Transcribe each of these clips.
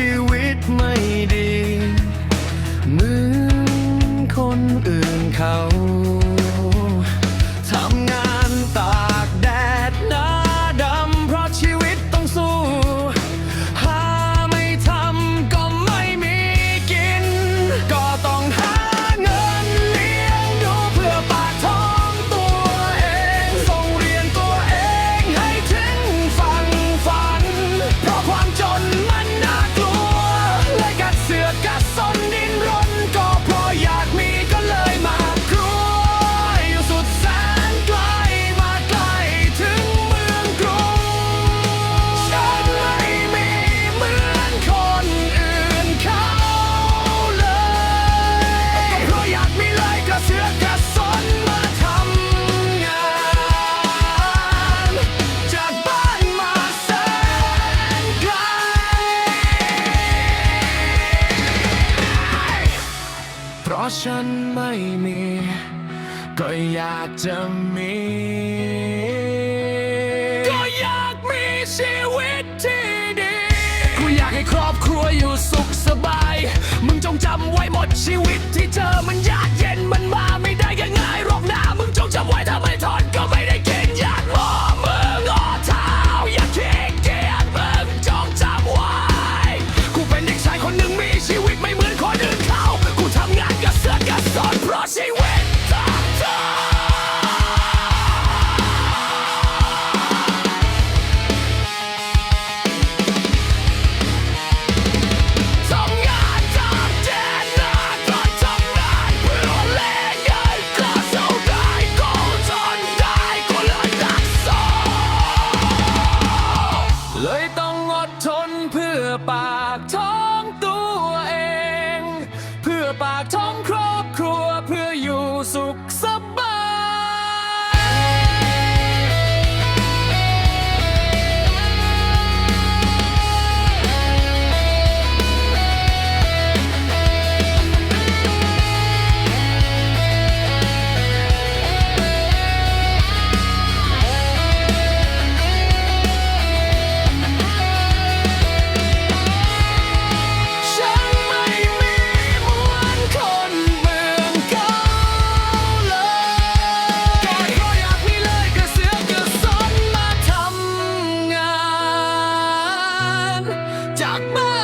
ชีวิตไม่ดี เหมือนคนอื่นเขา ฉันไม่มี ก็อยากจะมี ก็อยากมีชีวิตที่ดี กูอยากให้ครอบครัวอยู่สุขสบาย มึงจงจำไว้หมดชีวิตที่เจอมันยาก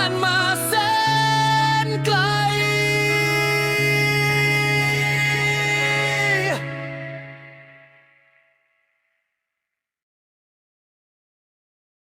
find my